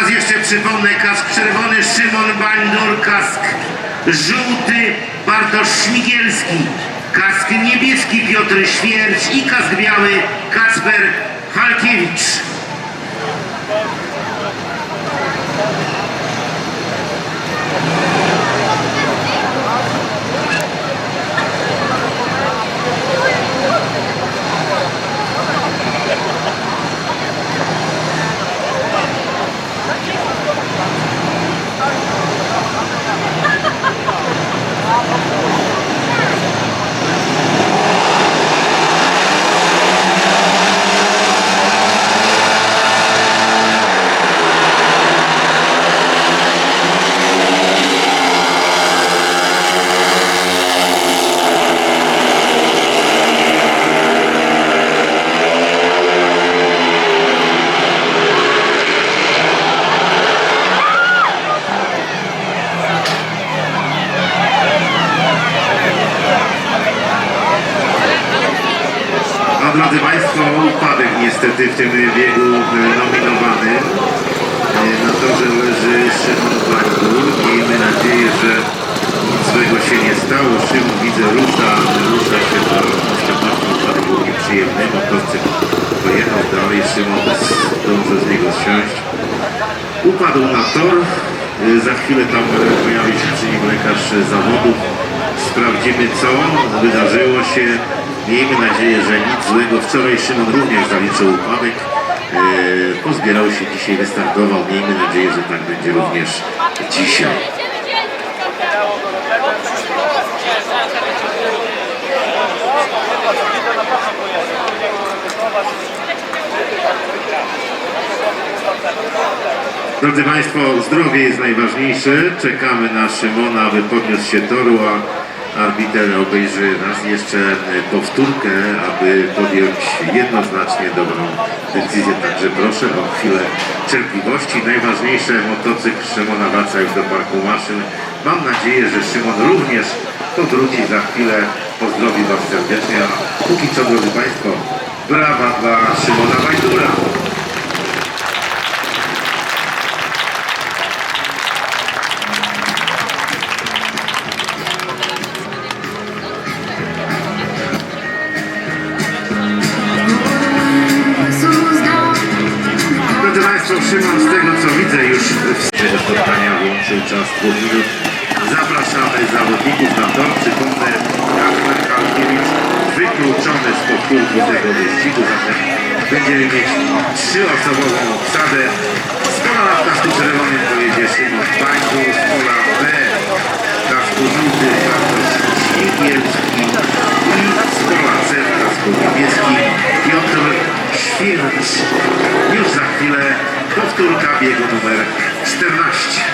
Raz jeszcze przypomnę, kask czerwony Szymon Bandur, kask żółty Bartosz Śmigielski, kask niebieski Piotr Świerć i kask biały Kacper Halkiewicz. No drodzy Państwo, upadek niestety w tym biegu e, nominowany. E, Na torze leży Szymon Bandur. Miejmy nadzieję, że nic złego się nie stało. Szymon widzę rusza, rusza się do upadek był nieprzyjemny. Motocykl pojechał dalej. Szymon zdążył z niego zsiąść. Upadł na tor. E, Za chwilę tam pojawi się przy nim lekarz zawodów. Sprawdzimy co wydarzyło się. Miejmy nadzieję, że nic złego. Wczoraj Szymon również zaliczył upadek. E, pozbierał się dzisiaj, wystartował. Miejmy nadzieję, że tak będzie również dzisiaj. Drodzy Państwo, zdrowie jest najważniejsze. Czekamy na Szymona, aby podniósł się toru, a arbiter obejrzy raz jeszcze e, powtórkę, aby podjąć jednoznacznie dobrą decyzję. Także proszę o chwilę cierpliwości. Najważniejsze, motocykl Szymona wraca już do parku maszyn. Mam nadzieję, że Szymon również powróci za chwilę. Pozdrowi Was serdecznie. A póki co, drodzy Państwo, brawa dla Szymona Wajdura. Szymon, z tego co widzę już w spotkania włączył czas dwóch minut. Zapraszamy zawodników na tor. Przypomnę, Kacper Kalkiewicz wykluczony z powtórki tego wyścigu, zatem będziemy mieć trzyosobową obsadę. Z pola na kasku czerwonym pojedzie Szymon Bańku, z pola B kasku żółty Bartosz Śmigielski i z pola C kasku niebieski Piotr Świercz. Już za chwilę powtórka biegu numer 14.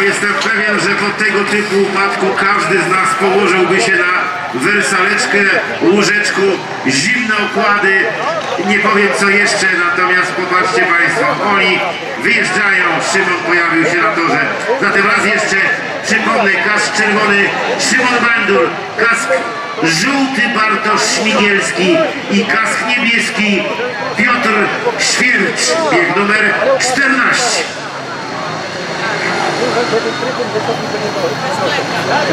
Jestem pewien, że po tego typu upadku każdy z nas położyłby się na wersaleczkę, łóżeczku, zimne okłady, nie powiem co jeszcze, natomiast popatrzcie Państwo, oni wyjeżdżają, Szymon pojawił się na torze, zatem raz jeszcze przypomnę, kask czerwony Szymon Bandur, kask żółty Bartosz Śmigielski i kask niebieski Piotr Świercz, bieg numer 14 żeby trybun wysoki to jest nie było.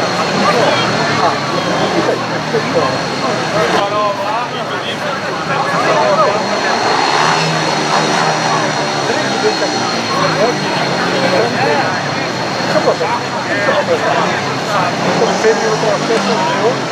Co potem? Co potem? Po 3 minutach, 6 minut.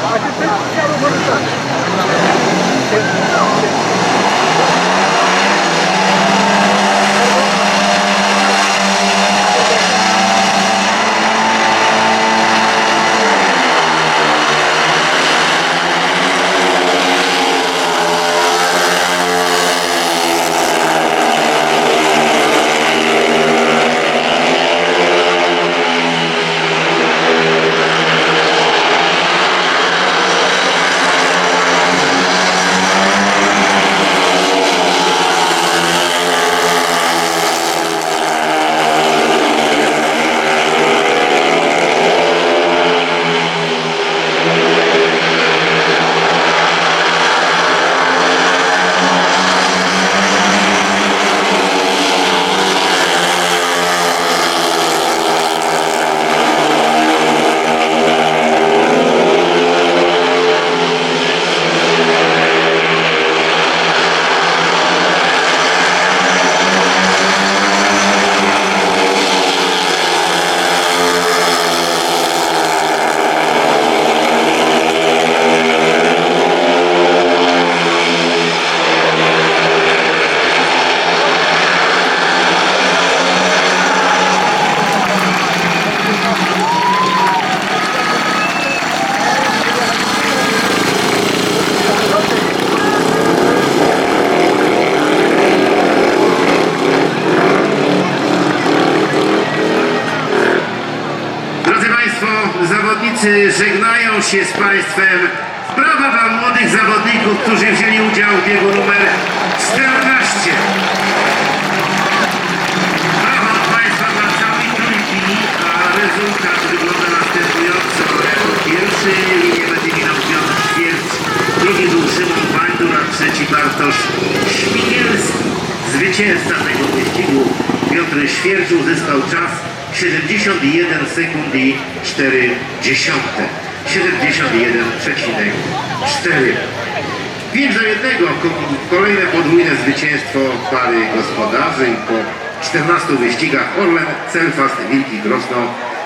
Kierownicy żegnają się z Państwem. Brawa dla młodych zawodników, którzy wzięli udział w biegu numer 14. Brawa od Państwa dla całej trójki, a rezultat wygląda następująco. Pierwszy linię będzie minął Piotr Świerc, drugi był Szymon Bańdur, a trzeci Bartosz Śmigielski. Zwycięzca tego wyścigu Piotr Świercz uzyskał czas 71 sekund i 4 dziesiąte. 71,4. 5 do 1. Ko- Kolejne podwójne zwycięstwo pary gospodarzy po 14 wyścigach Orlen, Celfast, Wilki Grosno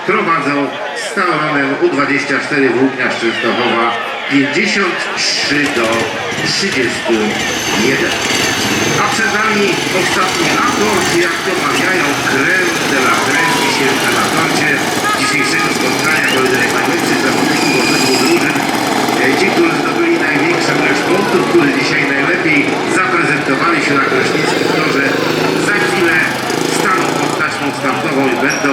prowadzą z Tauronem U24 Włókniarz Częstochowa 53 do 31. A przed nami ostatni akord, jak to mawiają, creme de la creme dzisiejsze na torcie dzisiejszego spotkania pojedynek najlepszych zawodników obydwu drużyn. E, Ci, którzy zdobyli największą ilość punktów, którzy dzisiaj najlepiej zaprezentowali się na krośnickim torze, za chwilę staną pod taśmą startową i będą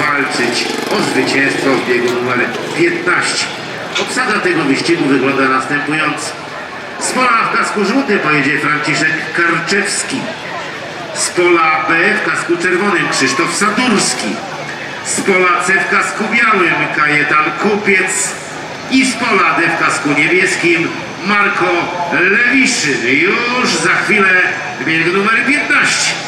walczyć o zwycięstwo w biegu numer 15. Obsada tego wyścigu wygląda następująco. Z pola w kasku żółtym pojedzie Franciszek Karczewski. Z pola B w kasku czerwonym Krzysztof Sadurski. Z pola C w kasku białym Kajetan Kupiec. I z pola D w kasku niebieskim Marko Lewiszyn. Już za chwilę bieg numer 15.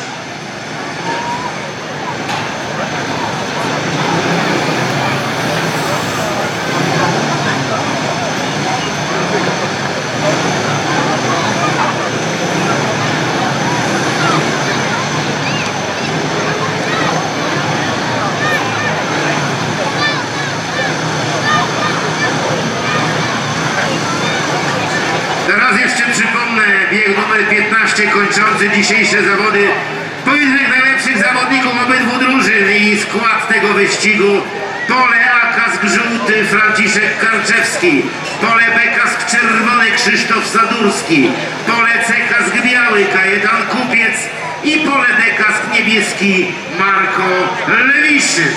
12 kończący dzisiejsze zawody. Pojedynek najlepszych zawodników obydwu drużyn i skład tego wyścigu. Pole A kask żółty Franciszek Karczewski, pole B kask czerwony Krzysztof Sadurski, pole C kask biały Kajetan Kupiec i pole D niebieski Marko Lewiszyn.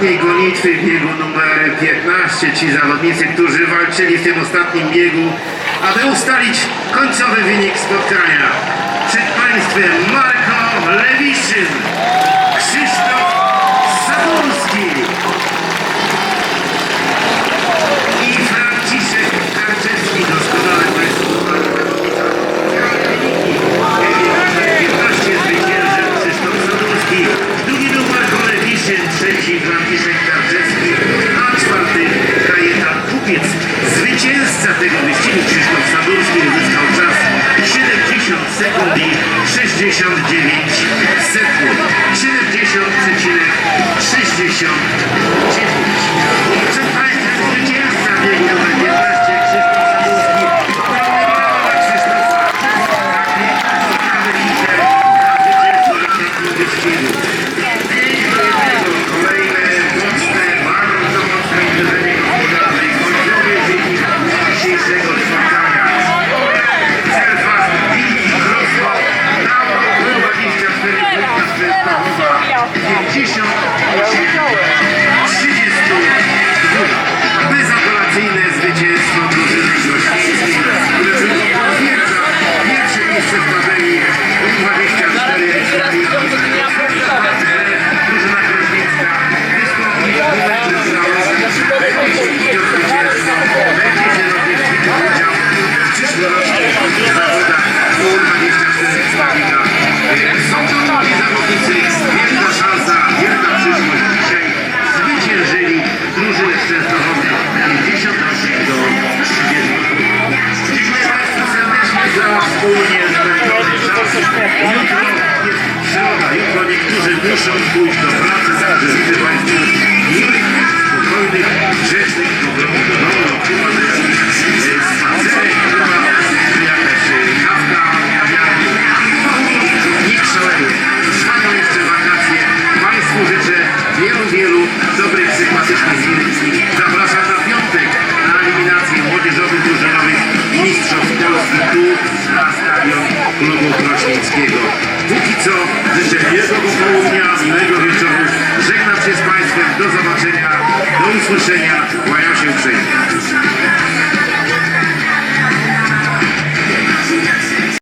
Ostatniej gonitwy biegu numer 15. Ci zawodnicy, którzy walczyli w tym ostatnim biegu, aby ustalić końcowy wynik spotkania. Przed Państwem Marko Lewiszyn, sekund i 69 sekund. 70,69. Przed Dlatego chyba niektórzy muszą pójść do pracy.